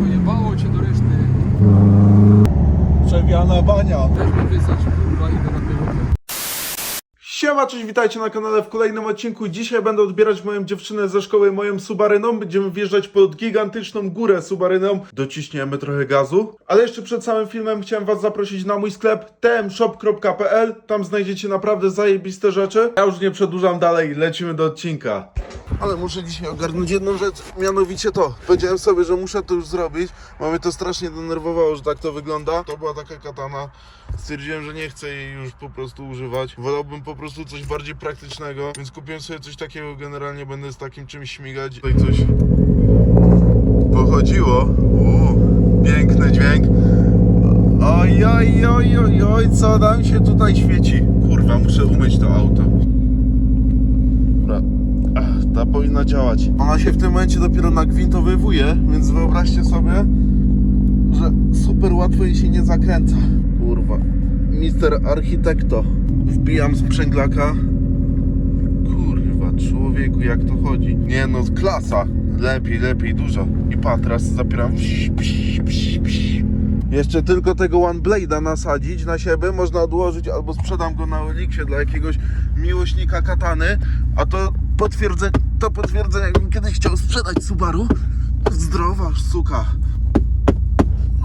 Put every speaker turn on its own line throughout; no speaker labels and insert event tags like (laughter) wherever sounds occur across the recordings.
Pojebało cię do reszty.
Przewiana bania.
Weź mnie wysać, kurwa, idę na piechotę.
Siema, cześć, witajcie na kanale w kolejnym odcinku. Dzisiaj będę odbierać moją dziewczynę ze szkoły, moją Subaryną. Będziemy wjeżdżać pod gigantyczną górę Subaryną. Dociśniemy trochę gazu. Ale jeszcze przed samym filmem chciałem was zaprosić na mój sklep tmshop.pl. Tam znajdziecie naprawdę zajebiste rzeczy. Ja już nie przedłużam dalej, lecimy do odcinka. Ale muszę dzisiaj ogarnąć jedną rzecz, mianowicie to. Powiedziałem sobie, że muszę to już zrobić, bo mnie to strasznie denerwowało, że tak to wygląda. To była taka katana. Stwierdziłem, że nie chcę jej już po prostu używać. Wolałbym po prostu coś bardziej praktycznego, więc kupiłem sobie coś takiego. Generalnie będę z takim czymś śmigać. Tutaj coś pochodziło. Uuu, piękny dźwięk. Oj, oj, oj, oj, oj, co nam się tutaj świeci? Kurwa, muszę umyć to auto. Dobra. Ach, ta powinna działać. Ona się w tym momencie dopiero nagwintowywuje, więc wyobraźcie sobie, że super łatwo jej się nie zakręca. Kurwa. Mister Architekto. Wbijam sprzęglaka. Kurwa, człowieku, jak to chodzi? Nie no, klasa. Lepiej, lepiej, dużo. I pa, teraz zapieram. Jeszcze tylko tego One Blade'a nasadzić na siebie, można odłożyć albo sprzedam go na Eliksie dla jakiegoś miłośnika katany, a to potwierdzę, to potwierdzę, jakbym kiedyś chciał sprzedać Subaru. Zdrowa suka.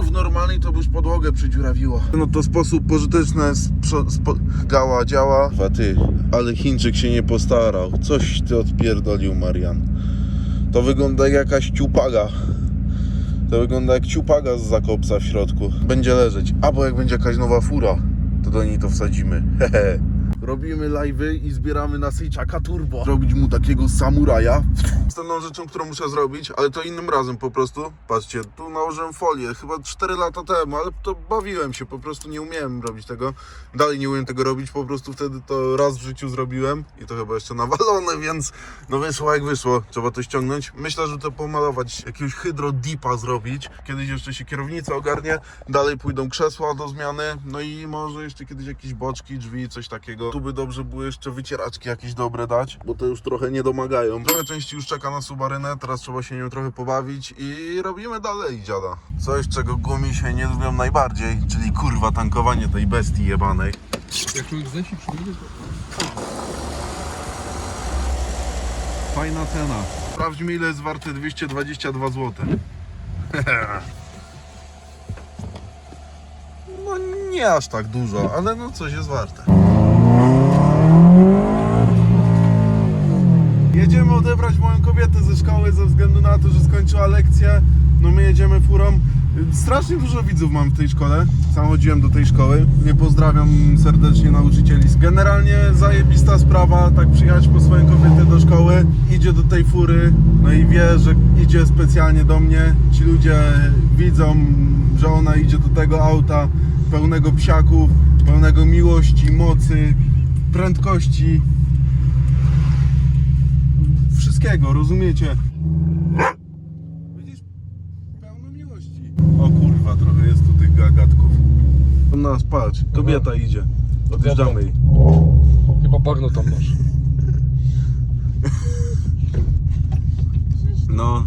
W normalnej to by już podłogę przydziurawiło. No to sposób pożyteczny sprzo- spo- działa, działa. Faty, ale Chińczyk się nie postarał. Coś ty odpierdolił, Marian. To wygląda jak jakaś ciupaga. To wygląda jak ciupaga z zakopca w środku. Będzie leżeć. Albo jak będzie jakaś nowa fura, to do niej to wsadzimy. Hehe. Robimy live'y i zbieramy na Sejczaka Turbo. Robić mu takiego samuraja. Następną rzeczą, którą muszę zrobić, ale to innym razem po prostu. Patrzcie, tu nałożyłem folię, chyba 4 lata temu, ale to bawiłem się, po prostu nie umiałem robić tego. Dalej nie umiem tego robić, po prostu wtedy to raz w życiu zrobiłem i to chyba jeszcze (laughs) nawalone, więc no wyszło jak wyszło. Trzeba to ściągnąć. Myślę, że to pomalować, jakiegoś hydro dipa zrobić. Kiedyś jeszcze się kierownica ogarnie, dalej pójdą krzesła do zmiany, no i może jeszcze kiedyś jakieś boczki, drzwi, coś takiego. Tu by dobrze było jeszcze wycieraczki jakieś dobre dać, bo to już trochę nie domagają. Trochę części już czeka na Subarynę, teraz trzeba się nią trochę pobawić i robimy dalej, dziada. Coś, czego gumi się nie lubią najbardziej, czyli kurwa tankowanie tej bestii jebanej.
Jak człowiek zleci przyjdzie, to...
Fajna cena. Sprawdźmy ile jest warte 222 zł. (laughs) No nie aż tak dużo, ale no coś jest warte. Jedziemy odebrać moją kobietę ze szkoły ze względu na to, że skończyła lekcję. No my jedziemy furą. Strasznie dużo widzów mam w tej szkole. Sam chodziłem do tej szkoły. Nie pozdrawiam serdecznie nauczycieli. Generalnie zajebista sprawa, tak przyjechać po swoją kobietę do szkoły. Idzie do tej fury, no i wie, że idzie specjalnie do mnie. Ci ludzie widzą, że ona idzie do tego auta pełnego psiaków, pełnego miłości, mocy, prędkości wszystkiego, rozumiecie? Widzisz? Pełno miłości. O kurwa, trochę jest tu tych gagatków. Nas, patrz, kobieta idzie. Odjeżdżamy jej.
Chyba bagno tam masz.
No.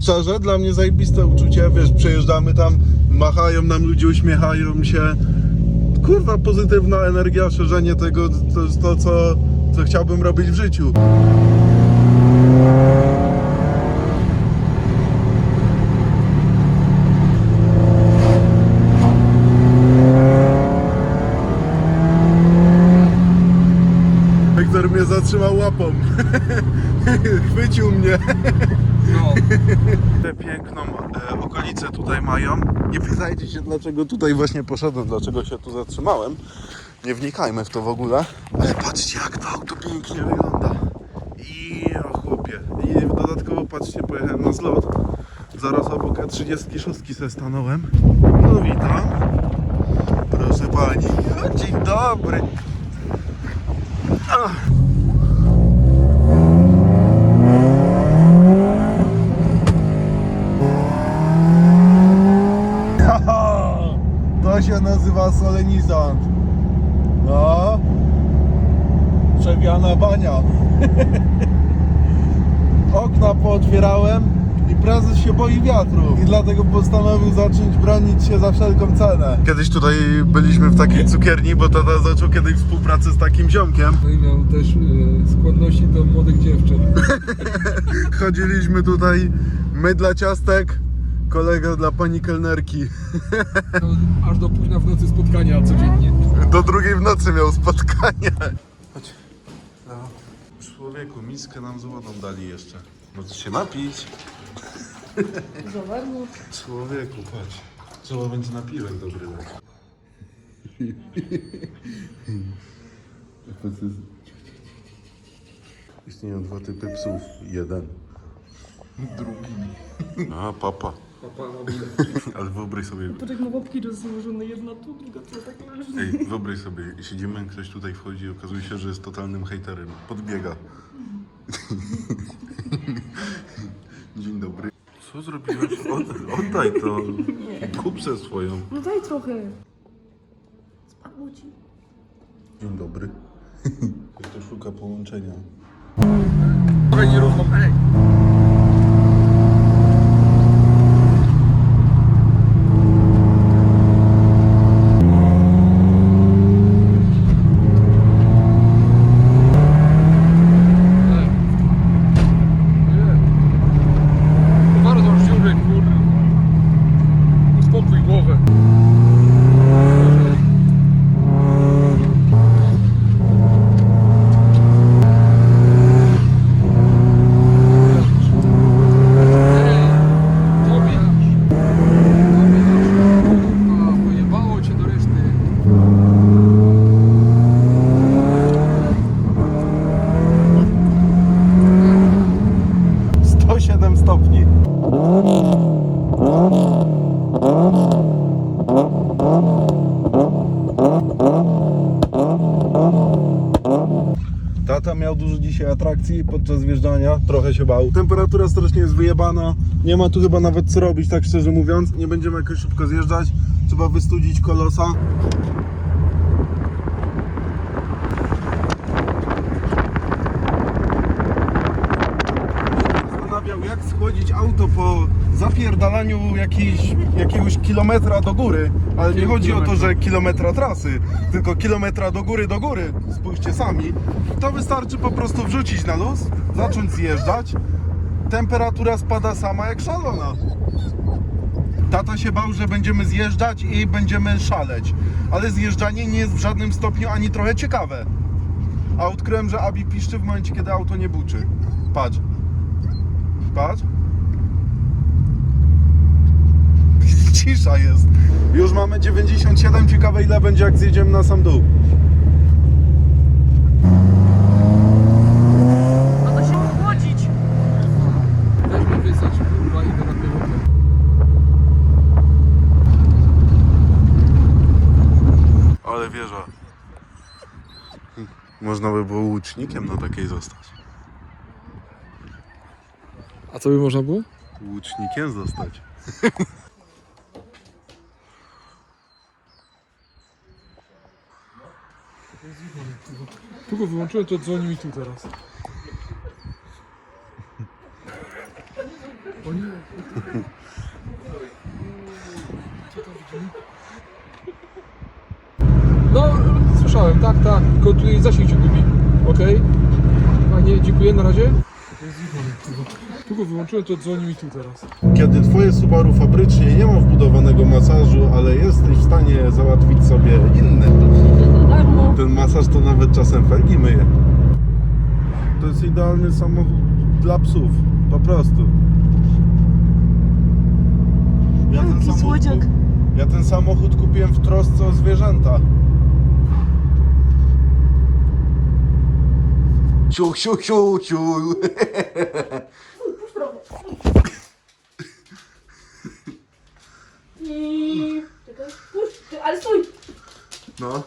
Szczerze, dla mnie zajebiste uczucie, wiesz, przejeżdżamy tam, machają nam ludzie, uśmiechają się. Kurwa, pozytywna energia, szerzenie tego, to jest to, co, co chciałbym robić w życiu. Hektor mnie zatrzymał łapą. (laughs) Chwycił mnie. (laughs)
No. (laughs)
Tę piękną e, okolicę tutaj mają. Nie pytajcie się dlaczego tutaj właśnie poszedłem, dlaczego się tu zatrzymałem. Nie wnikajmy w to w ogóle. Ale patrzcie jak to auto pięknie wygląda. I o chłopie. I dodatkowo patrzcie, pojechałem na zlot. Zaraz obok E36 se stanąłem. No witam. Proszę pani. (laughs) Dzień dobry. Haha, To się nazywa solenizant. No. Przewiana bania. Okna pootwierałem i prezes się boi wiatru. I dlatego postanowił zacząć bronić się za wszelką cenę. Kiedyś tutaj byliśmy w takiej cukierni, bo tata zaczął kiedyś współpracę z takim ziomkiem.
No i miał też e, skłonności do młodych dziewczyn. (laughs)
Chodziliśmy tutaj, my dla ciastek, kolega dla pani kelnerki. (laughs)
No, Aż do późna w nocy spotkania codziennie.
Do drugiej w nocy miał spotkanie. Chodź. No. Człowieku, miskę nam z wodą dali jeszcze. Możesz się napić.
Zawarnąć.
Człowieku, chodź. Trzeba będzie napiwek dobry dać. Istnieją dwa typy psów. Jeden. Drugi. A, papa.
Papa, no,
Ale wyobraź sobie,
Patrz ma łapki rozłożone, jedna tu, druga tu, tak leży.
Ej, wyobraź sobie, siedzimy, ktoś tutaj wchodzi i okazuje się, że jest totalnym hejterem. Podbiega. Co zrobiłeś? Od, oddaj to. Kupce swoją.
No daj trochę. Spadło ci.
Dzień dobry. (laughs) Ktoś to szuka połączenia.
Trochę nierówno. Ej. Nie. Bardzo dziurę, kurde. Uspokój głowę. Ej, Tobiasz! Tobiasz! Kurwa, pojebało cię do reszty.
107 stopni. Tata miał dużo dzisiaj atrakcji podczas wjeżdżania, trochę się bał. Temperatura strasznie jest wyjebana, nie ma tu chyba nawet co robić, tak szczerze mówiąc. Nie będziemy jakoś szybko zjeżdżać, trzeba wystudzić kolosa. zastanawiał, jak schłodzić auto po zapierdalaniu jakiejś, jakiegoś kilometra do góry. Ale nie chodzi o to, że kilometra trasy, tylko kilometra do góry, do góry. Spójrzcie sami. To wystarczy po prostu wrzucić na luz, zacząć zjeżdżać. Temperatura spada sama jak szalona. Tata się bał, że będziemy zjeżdżać i będziemy szaleć. Ale zjeżdżanie nie jest w żadnym stopniu ani trochę ciekawe. A odkryłem, że Abi piszczy w momencie, kiedy auto nie buczy. Patrz. Patrz. Cisza jest. Już mamy 97, ciekawe ile będzie jak zjedziemy na sam dół.
Piechotę.
Ale wieża. Można by było łucznikiem na takiej zostać.
A co by można było?
Łucznikiem zostać. (laughs)
Tylko wyłączyłem, to dzwoni mi tu teraz. Oni... No, słyszałem, tak, tak, tylko tutaj zasięg się gubi. Okej? A nie, dziękuję, na razie. Tylko wyłączyłem, to dzwoni mi tu teraz.
Kiedy twoje Subaru fabrycznie nie ma wbudowanego masażu, ale jesteś w stanie załatwić sobie inny,
darmo.
ten masaż to nawet czasem felgi myje. To jest idealny samochód dla psów, po prostu. Ja ten
Jaki
samochód,
słodziak.
ja ten samochód kupiłem w trosce o zwierzęta. Siu.
I... Czekaj, puść, ale stój.
No.